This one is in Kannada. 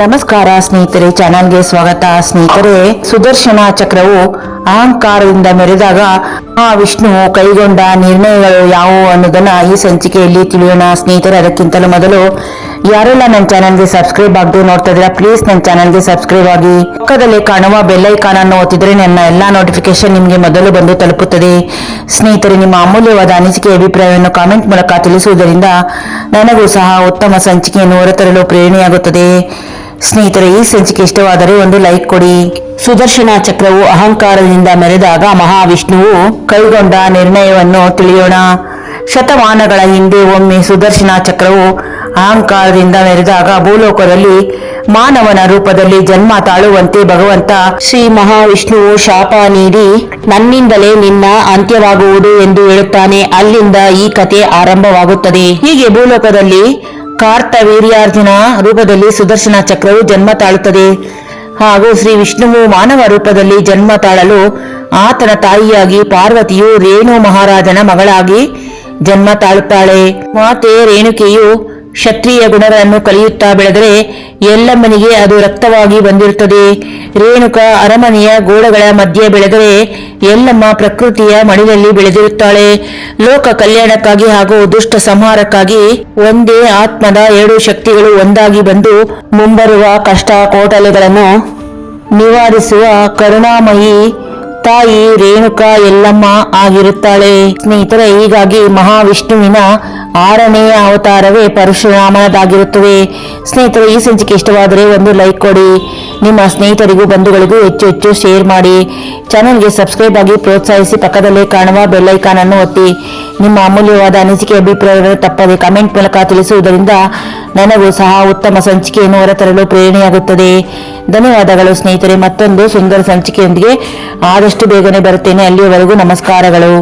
ನಮಸ್ಕಾರ ಸ್ನೇಹಿತರೆ, ಚಾನಲ್ಗೆ ಸ್ವಾಗತ. ಸ್ನೇಹಿತರೆ, ಸುದರ್ಶನ ಚಕ್ರವು ಅಹಂಕಾರದಿಂದ ಮೆರೆದಾಗ ಆ ವಿಷ್ಣು ಕೈಗೊಂಡ ನಿರ್ಣಯಗಳು ಯಾವುವು ಅನ್ನೋದನ್ನ ಈ ಸಂಚಿಕೆಯಲ್ಲಿ ತಿಳಿಯೋಣ. ಸ್ನೇಹಿತರೆ, ಅದಕ್ಕಿಂತಲೂ ಮೊದಲು ಯಾರೆಲ್ಲ ನನ್ನ ಚಾನಲ್ಗೆ ಸಬ್ಸ್ಕ್ರೈಬ್ ಆಗದೆ ನೋಡ್ತಾ ಇದ್ದೀರಾ, ಪ್ಲೀಸ್ ನನ್ನ ಚಾನಲ್ಗೆ ಸಬ್ಸ್ಕ್ರೈಬ್ ಆಗಿ. ಪಕ್ಕದಲ್ಲಿ ಕಾಣುವ ಬೆಲ್ ಐಕಾನ್ ಅನ್ನು ಒತ್ತಿದ್ರೆ ನನ್ನ ಎಲ್ಲಾ ನೋಟಿಫಿಕೇಶನ್ ನಿಮಗೆ ಮೊದಲು ಬಂದು ತಲುಪುತ್ತದೆ. ಸ್ನೇಹಿತರೆ, ನಿಮ್ಮ ಅಮೂಲ್ಯವಾದ ಅನಿಸಿಕೆ, ಅಭಿಪ್ರಾಯವನ್ನು ಕಾಮೆಂಟ್ ಮೂಲಕ ತಿಳಿಸುವುದರಿಂದ ನನಗೂ ಸಹ ಉತ್ತಮ ಸಂಚಿಕೆಯನ್ನು ಹೊರತರಲು ಪ್ರೇರಣೆಯಾಗುತ್ತದೆ. ಸ್ನೇಹಿತರೆ, ಈ ಸಂಚಿಕೆ ಇಷ್ಟವಾದರೆ ಒಂದು ಲೈಕ್ ಕೊಡಿ. ಸುದರ್ಶನ ಚಕ್ರವು ಅಹಂಕಾರದಿಂದ ಮೆರೆದಾಗ ಮಹಾವಿಷ್ಣುವು ಕೈಗೊಂಡ ನಿರ್ಣಯವನ್ನು ತಿಳಿಯೋಣ. ಶತಮಾನಗಳ ಹಿಂದೆ ಒಮ್ಮೆ ಸುದರ್ಶನ ಚಕ್ರವು ಅಹಂಕಾರದಿಂದ ಮೆರೆದಾಗ ಭೂಲೋಕದಲ್ಲಿ ಮಾನವನ ರೂಪದಲ್ಲಿ ಜನ್ಮ ತಾಳುವಂತೆ ಭಗವಂತ ಶ್ರೀ ಮಹಾವಿಷ್ಣುವು ಶಾಪ ನೀಡಿ, ನನ್ನಿಂದಲೇ ನಿನ್ನ ಅಂತ್ಯವಾಗುವುದು ಎಂದು ಹೇಳುತ್ತಾನೆ. ಅಲ್ಲಿಂದ ಈ ಕತೆ ಆರಂಭವಾಗುತ್ತದೆ. ಹೀಗೆ ಭೂಲೋಕದಲ್ಲಿ ಕಾರ್ತವೀರ್ಯಾರ್ಜುನ ರೂಪದಲ್ಲಿ ಸುದರ್ಶನ ಚಕ್ರವು ಜನ್ಮ ತಾಳುತ್ತದೆ. ಹಾಗೂ ಶ್ರೀ ವಿಷ್ಣುವು ಮಾನವ ರೂಪದಲ್ಲಿ ಜನ್ಮ ತಾಳಲು ಆತನ ತಾಯಿಯಾಗಿ ಪಾರ್ವತಿಯು ರೇಣು ಮಹಾರಾಜನ ಮಗಳಾಗಿ ಜನ್ಮ ತಾಳುತ್ತಾಳೆ. ಮಾತೆ ರೇಣುಕೆಯು ಕ್ಷತ್ರಿಯ ಗುಣಗಳನ್ನು ಕಲಿಯುತ್ತಾ ಬೆಳೆದರೆ ಎಲ್ಲಮ್ಮನಿಗೆ ಅದು ರಕ್ತವಾಗಿ ಬಂದಿರುತ್ತದೆ. ರೇಣುಕ ಅರಮನೆಯ ಗೋಡಗಳ ಮಧ್ಯೆ ಬೆಳೆದರೆ ಎಲ್ಲಮ್ಮ ಪ್ರಕೃತಿಯ ಮಡಿಲಲ್ಲಿ ಬೆಳೆದಿರುತ್ತಾಳೆ. ಲೋಕ ಕಲ್ಯಾಣಕ್ಕಾಗಿ ಹಾಗೂ ದುಷ್ಟ ಸಂಹಾರಕ್ಕಾಗಿ ಒಂದೇ ಆತ್ಮದ ಎರಡು ಶಕ್ತಿಗಳು ಒಂದಾಗಿ ಬಂದು ಮುಂಬರುವ ಕಷ್ಟ ಕೋಟಲೆಗಳನ್ನು ನಿವಾರಿಸುವ ಕರುಣಾಮಯಿ ತಾಯಿ ರೇಣುಕಾ ಎಲ್ಲಮ್ಮ ಆಗಿರುತ್ತಾಳೆ. ಸ್ನೇಹಿತರೆ, ಹೀಗಾಗಿ ಮಹಾವಿಷ್ಣುವಿನ ಆರನೆಯ ಅವತಾರವೇ ಪರಶುರಾಮನದಾಗಿರುತ್ತದೆ ಸ್ನೇಹಿತರು, ಈ ಸಂಚಿಕೆ ಇಷ್ಟವಾದರೆ ಒಂದು ಲೈಕ್ ಕೊಡಿ. ನಿಮ್ಮ ಸ್ನೇಹಿತರಿಗೂ ಬಂಧುಗಳಿಗೂ ಹೆಚ್ಚು ಹೆಚ್ಚು ಶೇರ್ ಮಾಡಿ. ಚಾನೆಲ್ಗೆ ಸಬ್ಸ್ಕ್ರೈಬ್ ಆಗಿ ಪ್ರೋತ್ಸಾಹಿಸಿ ಪಕ್ಕದಲ್ಲೇ ಕಾಣುವ ಬೆಲ್ ಐಕಾನ್ ಅನ್ನು ಒತ್ತಿ. ನಿಮ್ಮ ಅಮೂಲ್ಯವಾದ ಅನಿಸಿಕೆ ಅಭಿಪ್ರಾಯಗಳು ತಪ್ಪದೆ ಕಮೆಂಟ್ ಮೂಲಕ ತಿಳಿಸುವುದರಿಂದ ನನಗೂ ಸಹ ಉತ್ತಮ ಸಂಚಿಕೆಯನ್ನು ಹೊರತರಲು ಪ್ರೇರಣೆಯಾಗುತ್ತದೆ. ಧನ್ಯವಾದಗಳು ಸ್ನೇಹಿತರೆ, ಮತ್ತೊಂದು ಸುಂದರ ಸಂಚಿಕೆಯೊಂದಿಗೆ ಆದಷ್ಟು ಬೇಗನೆ ಬರುತ್ತೇನೆ. ಅಲ್ಲಿಯವರೆಗೂ ನಮಸ್ಕಾರಗಳು.